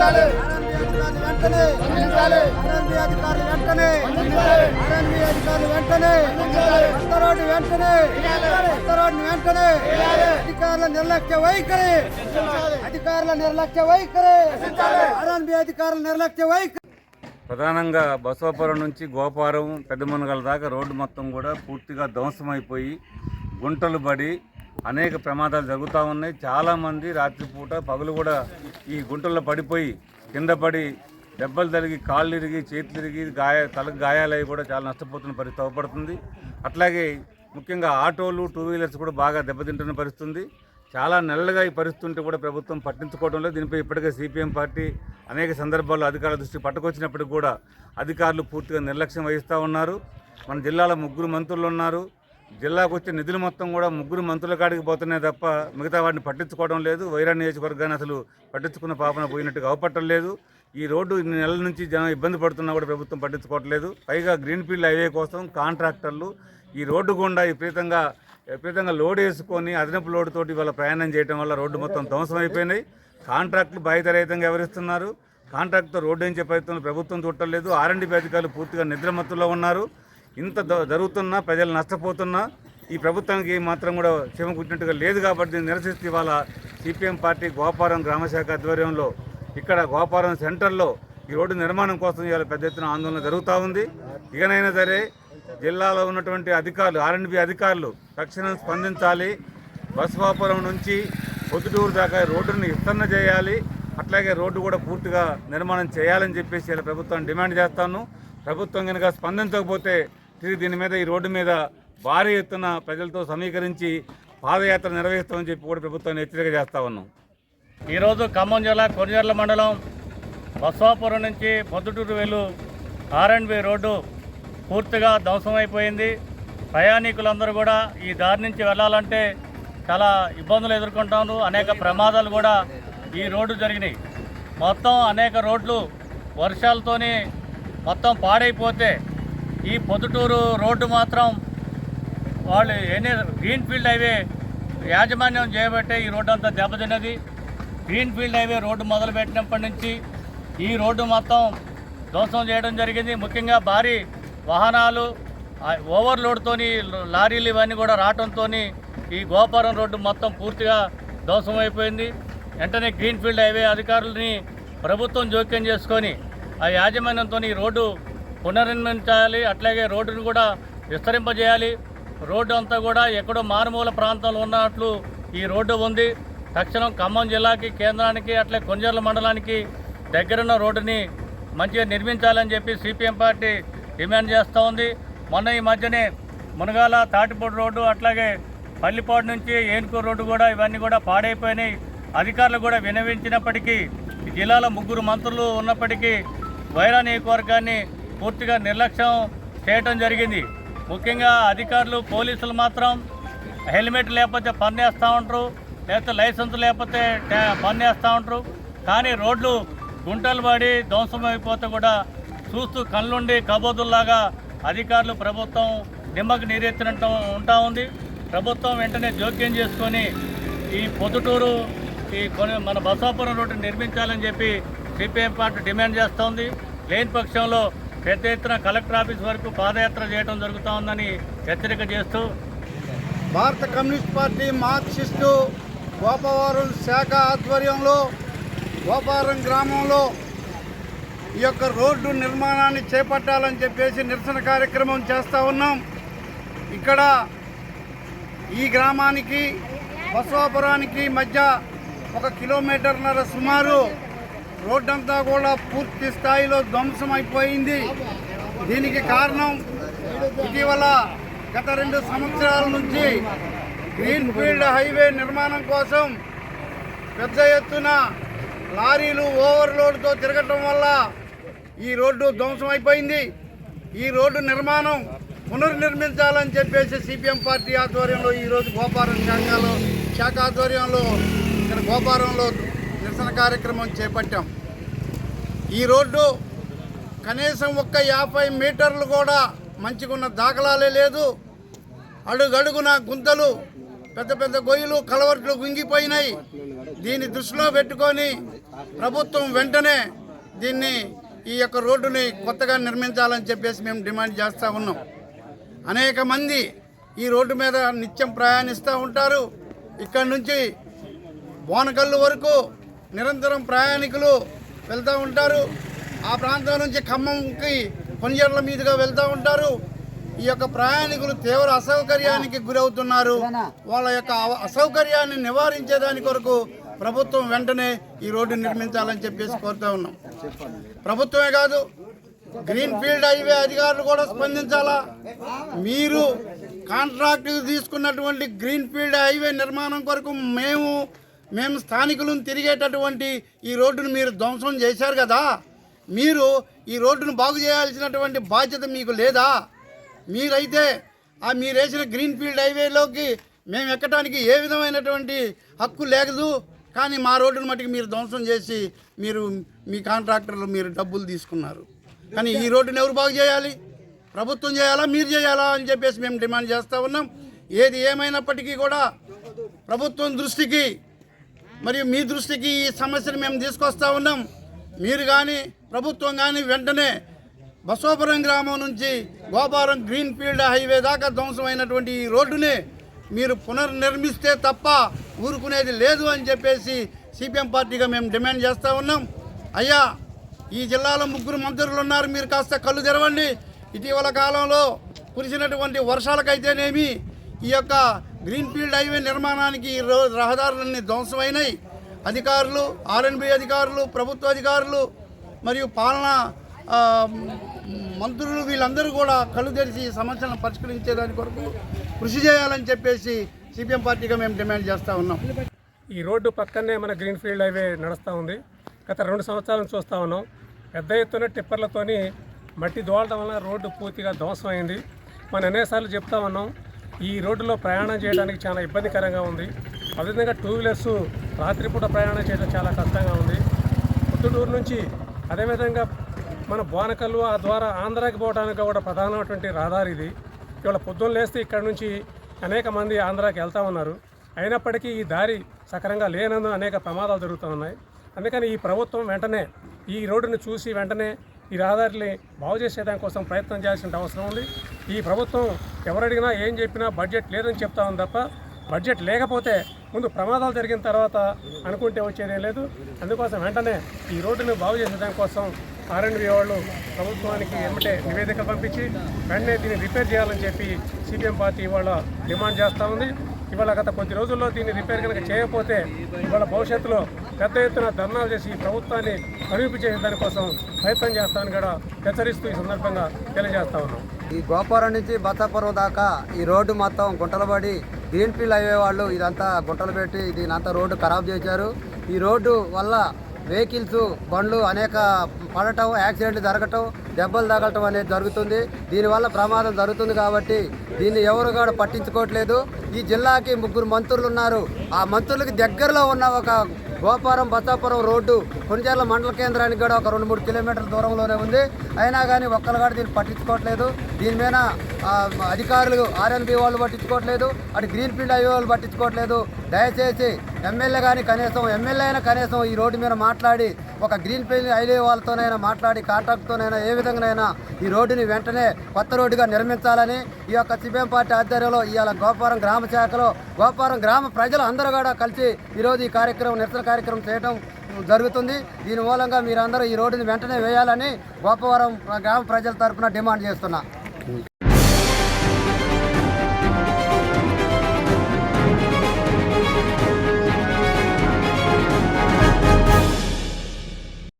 అధికారులు వెంటనే. అధికారులు వెంటనే. కొత్త రోడ్డు వెంటనే. కొత్త రోడ్డు వెంటనే. అధికారుల నిర్లక్ష్య వైఖరి. అధికారుల నిర్లక్ష్య వైఖరి. అధికారుల నిర్లక్ష్య వైఖరి. ప్రధానంగా బసవాపురం నుంచి గోపారం పెద్దమనగల దాకా రోడ్డు మొత్తం కూడా పూర్తిగా ధ్వంసమైపోయి గుంటలు పడి అనేక ప్రమాదాలు జరుగుతూ ఉన్నాయి. చాలామంది రాత్రిపూట పగులు కూడా ఈ గుంటల్లో పడిపోయి కింద పడి దెబ్బలు తగిలి కాళ్ళు ఇరిగి చేతులు ఇరిగి గాయ తలకు గాయాలయ్యి కూడా చాలా నష్టపోతున్న పరిస్థితి అవపడుతుంది. అట్లాగే ముఖ్యంగా ఆటోలు టూ వీలర్స్ కూడా బాగా దెబ్బతింటున్న పరిస్థితుంది. చాలా నెలలుగా ఈ పరిస్థితి ఉంటే కూడా ప్రభుత్వం పట్టించుకోవడం లేదు. దీనిపై ఇప్పటికే సిపిఎం పార్టీ అనేక సందర్భాల్లో అధికారుల దృష్టి పట్టుకొచ్చినప్పటికీ కూడా అధికారులు పూర్తిగా నిర్లక్ష్యం వహిస్తూ ఉన్నారు. మన జిల్లాలో ముగ్గురు మంత్రులు ఉన్నారు. జిల్లాకు వచ్చే నిధులు మొత్తం కూడా ముగ్గురు మంత్రుల కాడికి పోతున్నాయి తప్ప మిగతా వాటిని పట్టించుకోవడం లేదు. వైరా నియోజకవర్గాన్ని అసలు పట్టించుకున్న పాపన పోయినట్టుగా అవపట్టడం లేదు. ఈ రోడ్డు ఇన్ని నెలల నుంచి జనం ఇబ్బంది పడుతున్నా కూడా ప్రభుత్వం పట్టించుకోవట్లేదు. పైగా గ్రీన్ ఫీల్డ్ హైవే కోసం కాంట్రాక్టర్లు ఈ రోడ్డు గుండా విపరీతంగా విపరీతంగా లోడ్ వేసుకొని అదనపు లోడ్ తోటి వాళ్ళ ప్రయాణం చేయడం వల్ల రోడ్డు మొత్తం ధ్వంసం అయిపోయినాయి. కాంట్రాక్టులు బాధ్యతరహితంగా వ్యవహరిస్తున్నారు. కాంట్రాక్ట్తో రోడ్డు ఏం ప్రయత్నం ప్రభుత్వం చూడలేదు ఆర్ఎండ్బి అధికారులు పూర్తిగా నిద్రమత్తులో ఉన్నారు. ఇంత జరుగుతున్నా ప్రజలు నష్టపోతున్నా ఈ ప్రభుత్వానికి మాత్రం కూడా క్షేమం కూర్చున్నట్టుగా లేదు కాబట్టి దీన్ని నిరసిస్తూ ఇవాళ సిపిఎం పార్టీ గోపారం గ్రామశాఖ ఆధ్వర్యంలో ఇక్కడ గోపారం సెంటర్లో ఈ రోడ్డు నిర్మాణం కోసం ఇవాళ పెద్ద ఎత్తున ఆందోళన జరుగుతూ ఉంది. ఇకనైనా సరే జిల్లాలో ఉన్నటువంటి అధికారులు ఆర్ఎండ్బి అధికారులు తక్షణం స్పందించాలి. బస్వాపురం నుంచి పొద్దుటూరు దాకా రోడ్డును విస్తరణ చేయాలి. అట్లాగే రోడ్డు కూడా పూర్తిగా నిర్మాణం చేయాలని చెప్పేసి ఇలా ప్రభుత్వం డిమాండ్ చేస్తాను. ప్రభుత్వం కనుక స్పందించకపోతే తిరిగి దీని మీద ఈ రోడ్డు మీద భారీ ఎత్తున ప్రజలతో సమీకరించి పాదయాత్ర నిర్వహిస్తామని చెప్పి కూడా ప్రభుత్వాన్ని హెచ్చరిక చేస్తా ఉన్నాం. ఈరోజు ఖమ్మం జిల్లా కొనిజర్ల మండలం బస్వాపురం నుంచి పొద్దుటూరు వెళ్ళు ఆర్ఎండ్బి రోడ్డు పూర్తిగా ధ్వంసమైపోయింది. ప్రయాణికులందరూ కూడా ఈ దారి నుంచి వెళ్ళాలంటే చాలా ఇబ్బందులు ఎదుర్కొంటాను అనేక ప్రమాదాలు కూడా ఈ రోడ్డు జరిగినాయి. మొత్తం అనేక రోడ్లు వర్షాలతోని మొత్తం పాడైపోతే ఈ పొద్దుటూరు రోడ్డు మాత్రం వాళ్ళు ఎన్ని గ్రీన్ ఫీల్డ్ హైవే యాజమాన్యం చేయబట్టే ఈ రోడ్డు అంతా దెబ్బతిన్నది. గ్రీన్ ఫీల్డ్ హైవే రోడ్డు మొదలుపెట్టినప్పటి నుంచి ఈ రోడ్డు మొత్తం ధ్వంసం చేయడం జరిగింది. ముఖ్యంగా భారీ వాహనాలు ఓవర్లోడ్తో ఓవర్లోడ్తోని లారీలు ఇవన్నీ కూడా రావడంతో ఈ గోపురం రోడ్డు మొత్తం పూర్తిగా ధ్వంసం అయిపోయింది. వెంటనే గ్రీన్ ఫీల్డ్ హైవే అధికారులని ప్రభుత్వం జోక్యం చేసుకొని ఆ యాజమాన్యంతో ఈ రోడ్డు పునర్నిర్మించాలి అట్లాగే రోడ్డును కూడా విస్తరింపజేయాలి. రోడ్డు అంతా కూడా ఎక్కడో మారుమూల ప్రాంతంలో ఉన్నట్లు ఈ రోడ్డు ఉంది. తక్షణం ఖమ్మం జిల్లాకి కేంద్రానికి అట్లే కొంజర్ల మండలానికి దగ్గరున్న రోడ్డుని మంచిగా నిర్మించాలని చెప్పి సిపిఎం పార్టీ డిమాండ్ చేస్తూ ఉంది. మొన్న ఈ మధ్యనే మునగాల తాటిపూడి రోడ్డు అట్లాగే పల్లిపాడు నుంచి ఏనుకూరు రోడ్డు కూడా ఇవన్నీ కూడా పాడైపోయినాయి. అధికారులు కూడా వినవించినప్పటికీ జిల్లాలో ముగ్గురు మంత్రులు ఉన్నప్పటికీ వైరా నియోజకవర్గాన్ని పూర్తిగా నిర్లక్ష్యం చేయటం జరిగింది. ముఖ్యంగా అధికారులు పోలీసులు మాత్రం హెల్మెట్ లేకపోతే పన్నేస్తూ ఉంటారు లేకపోతే లైసెన్స్ లేకపోతే పన్నేస్తూ ఉంటారు కానీ రోడ్లు గుంటలు పడి ధ్వంసం అయిపోతే కూడా చూస్తూ కళ్ళుండి కబోదుల్లాగా అధికారులు ప్రభుత్వం నిమ్మకు నీరెత్తినట్టు ఉంటా ఉంది. ప్రభుత్వం వెంటనే జోక్యం చేసుకొని ఈ పొద్దుటూరు ఈ కొన్ని మన బసాపురం రోడ్డు నిర్మించాలని చెప్పి సిపిఎం పార్టీ డిమాండ్ చేస్తోంది లేని పక్షంలో పెద్ద ఎత్తున కలెక్టర్ ఆఫీస్ వరకు పాదయాత్ర చేయడం జరుగుతూ ఉందని హెచ్చరిక చేస్తూ భారత కమ్యూనిస్ట్ పార్టీ మార్క్సిస్టు గోపవరం శాఖ ఆధ్వర్యంలో గోపారం గ్రామంలో ఈ యొక్క రోడ్డు నిర్మాణాన్ని చేపట్టాలని చెప్పేసి నిరసన కార్యక్రమం చేస్తూ ఉన్నాం. ఇక్కడ ఈ గ్రామానికి బసవాపురానికి మధ్య ఒక కిలోమీటర్న్నర సుమారు రోడ్డంతా కూడా పూర్తి స్థాయిలో ధ్వంసం అయిపోయింది దీనికి కారణం ఇటీవల గత రెండు సంవత్సరాల నుంచి గ్రీన్ఫీల్డ్ హైవే నిర్మాణం కోసం పెద్ద ఎత్తున లారీలు ఓవర్లోడ్తో తిరగటం వల్ల ఈ రోడ్డు ధ్వంసం అయిపోయింది ఈ రోడ్డు నిర్మాణం పునర్నిర్మించాలని చెప్పేసి సిపిఎం పార్టీ ఆధ్వర్యంలో ఈరోజు గోపారం శాఖలో శాఖ ఆధ్వర్యంలో ఇక్కడ గోపారంలో నిరసన కార్యక్రమం చేపట్టాం. ఈ రోడ్డు కనీసం ఒక్క యాభై మీటర్లు కూడా మంచిగున్న దాఖలాలే లేదు. అడుగడుగున గుంతలు పెద్ద పెద్ద గొయ్యలు కలవట్లు గుంగిపోయినాయి. దీన్ని దృష్టిలో పెట్టుకొని ప్రభుత్వం వెంటనే దీన్ని ఈ యొక్క రోడ్డుని కొత్తగా నిర్మించాలని చెప్పేసి మేము డిమాండ్ చేస్తూ ఉన్నాం. అనేక మంది ఈ రోడ్డు మీద నిత్యం ప్రయాణిస్తూ ఉంటారు. ఇక్కడ నుంచి బోనకల్లు వరకు నిరంతరం ప్రయాణికులు వెళ్తూ ఉంటారు. ఆ ప్రాంతం నుంచి ఖమ్మంకి కొనిజర్ల మీదుగా వెళ్తూ ఉంటారు. ఈ యొక్క ప్రయాణికులు తీవ్ర అసౌకర్యానికి గురవుతున్నారు. వాళ్ళ యొక్క అవ- అసౌకర్యాన్ని నివారించేదాని కొరకు ప్రభుత్వం వెంటనే ఈ రోడ్డు నిర్మించాలని చెప్పేసి కోరుతా ఉన్నాం. ప్రభుత్వమే కాదు గ్రీన్ ఫీల్డ్ హైవే అధికారులు కూడా స్పందించాలా? మీరు కాంట్రాక్ట్ తీసుకున్నటువంటి గ్రీన్ ఫీల్డ్ హైవే నిర్మాణం కొరకు మేము మేము స్థానికులను తిరిగేటటువంటి ఈ రోడ్డును మీరు ధ్వంసం చేశారు కదా. మీరు ఈ రోడ్డును బాగు చేయాల్సినటువంటి బాధ్యత మీకు లేదా? మీరైతే ఆ మీరు వేసిన గ్రీన్ ఫీల్డ్ హైవేలోకి మేము ఎక్కడానికి ఏ విధమైనటువంటి హక్కు లేదు. కానీ మా రోడ్డును మట్టుకు మీరు ధ్వంసం చేసి మీరు మీ కాంట్రాక్టర్లు మీరు డబ్బులు తీసుకున్నారు. కానీ ఈ రోడ్డును ఎవరు బాగు చేయాలి? ప్రభుత్వం చేయాలా? మీరు చేయాలా? అని చెప్పేసి మేము డిమాండ్ చేస్తూ ఉన్నాం. ఏది ఏమైనప్పటికీ కూడా ప్రభుత్వం దృష్టికి మరియు మీ దృష్టికి ఈ సమస్యను మేము తీసుకొస్తా ఉన్నాం. మీరు కానీ ప్రభుత్వం కానీ వెంటనే బసోపురం గ్రామం నుంచి గోపారం గ్రీన్ ఫీల్డ్ హైవే దాకా ధ్వంసమైనటువంటి ఈ రోడ్డుని మీరు పునర్నిర్మిస్తే తప్ప ఊరుకునేది లేదు అని చెప్పేసి సిపిఎం పార్టీగా మేము డిమాండ్ చేస్తూ ఉన్నాం. అయ్యా ఈ జిల్లాలో ముగ్గురు మంత్రులు ఉన్నారు మీరు కాస్త కళ్ళు తెరవండి. ఇటీవల కాలంలో కురిసినటువంటి వర్షాలకైతేనేమి ఈ యొక్క గ్రీన్ ఫీల్డ్ హైవే నిర్మాణానికి రోజు రహదారులన్నీ ధ్వంసమైనాయి. అధికారులు ఆర్ఎన్బి అధికారులు ప్రభుత్వ అధికారులు మరియు పాలన మంత్రులు వీళ్ళందరూ కూడా కళ్ళు తెరిచి సమస్యలను పరిష్కరించేదాని కొరకు కృషి చేయాలని చెప్పేసి సిపిఎం పార్టీగా మేము డిమాండ్ చేస్తూ ఉన్నాం. ఈ రోడ్డు పక్కనే మన గ్రీన్ ఫీల్డ్ హైవే నడుస్తూ ఉంది. గత రెండు సంవత్సరాల నుంచి చూస్తూ ఉన్నాం. పెద్ద ఎత్తున టిప్పర్లతోని మట్టి దోలడం వలన రోడ్డు పూర్తిగా ధ్వంసం అయింది మనం ఎన్నిసార్లు చెప్తా ఉన్నాం ఈ రోడ్డులో ప్రయాణం చేయడానికి చాలా ఇబ్బందికరంగా ఉంది. అదేవిధంగా టూ వీలర్స్ రాత్రిపూట ప్రయాణం చేయడం చాలా కష్టంగా ఉంది. పుత్తూరు నుంచి అదేవిధంగా మన బోనకల్లు ఆ ద్వారా ఆంధ్రాకి పోవడానికి కూడా ప్రధానమైనటువంటి రహదారి ఇది. ఇవాళ పొద్దున్న లేస్తే ఇక్కడ నుంచి అనేక మంది ఆంధ్రాకి వెళ్తా ఉన్నారు. అయినప్పటికీ ఈ దారి సక్రంగా లేనందున అనేక ప్రమాదాలు జరుగుతూ ఉన్నాయి. అందుకని ఈ ప్రభుత్వం వెంటనే ఈ రోడ్డును చూసి వెంటనే ఈ రహదారిని బాగు చేసేదాని కోసం ప్రయత్నం చేయాల్సిన అవసరం ఉంది. ఈ ప్రభుత్వం ఎవరడిగినా ఏం చెప్పినా బడ్జెట్ లేదని చెప్తా ఉంది తప్ప బడ్జెట్ లేకపోతే ముందు ప్రమాదాలు జరిగిన తర్వాత అనుకుంటే వచ్చేదేం లేదు. అందుకోసం వెంటనే ఈ రోడ్డును బాగు చేసే కోసం ఆర్ఎండ్బి వాళ్ళు ప్రభుత్వానికి ఎమ్మటే నివేదిక పంపించి వెంటనే దీన్ని రిపేర్ చేయాలని చెప్పి సిపిఎం పార్టీ ఇవాళ డిమాండ్ చేస్తూ ఉంది. ఇవాళ గత కొద్ది రోజుల్లో దీన్ని రిపేర్ కనుక చేయకపోతే ఇవాళ భవిష్యత్తులో పెద్ద ఎత్తున ధర్నాలు చేసి ప్రభుత్వాన్ని కనువింపు చేసే దానికోసం ప్రయత్నం చేస్తామని కూడా హెచ్చరిస్తూ ఈ సందర్భంగా తెలియజేస్తా ఉన్నాం. ఈ గోపురం నుంచి బత్తాపురం దాకా ఈ రోడ్డు మొత్తం గుంటలు పడి గ్రీన్ ఫీల్డ్ హైవే వాళ్ళు ఇదంతా గుంటలు పెట్టి దీనంతా రోడ్డు ఖరాబ్ చేశారు. ఈ రోడ్డు వల్ల వెహికల్స్ బండ్లు అనేక పడటం యాక్సిడెంట్లు జరగటం దెబ్బలు తగలటం అనేది జరుగుతుంది. దీనివల్ల ప్రమాదం జరుగుతుంది కాబట్టి దీన్ని ఎవరు కూడా పట్టించుకోవట్లేదు. ఈ జిల్లాకి ముగ్గురు మంత్రులు ఉన్నారు. ఆ మంత్రులకి దగ్గరలో ఉన్న ఒక గోపారం బత్తాపురం రోడ్డు కొనిజర్ల మండల కేంద్రానికి కూడా ఒక రెండు మూడు కిలోమీటర్ల దూరంలోనే ఉంది. అయినా కానీ ఒక్కరు కూడా దీన్ని పట్టించుకోవట్లేదు. దీని మీద అధికారులు ఆర్ఎన్బి వాళ్ళు పట్టించుకోవట్లేదు. అటు గ్రీన్ ఫీల్డ్ హైవే వాళ్ళు పట్టించుకోవట్లేదు. దయచేసి ఎమ్మెల్యే కానీ కనీసం ఎమ్మెల్యే అయినా కనీసం ఈ రోడ్డు మీద మాట్లాడి ఒక గ్రీన్ పెయిన్ హైవే వాళ్ళతోనైనా మాట్లాడి కాంట్రాక్ట్తోనైనా ఏ విధంగానైనా ఈ రోడ్డుని వెంటనే కొత్త రోడ్డుగా నిర్మించాలని ఈ యొక్క సిపిఎం పార్టీ ఆధ్వర్యంలో ఇవాళ గోపారం గ్రామ శాఖలో గోపారం గ్రామ ప్రజలు అందరూ కూడా కలిసి ఈరోజు ఈ కార్యక్రమం నిరసన కార్యక్రమం చేయడం జరుగుతుంది. దీని మూలంగా మీరందరూ ఈ రోడ్డుని వెంటనే వేయాలని గోపవరం గ్రామ ప్రజల తరఫున డిమాండ్ చేస్తున్నా.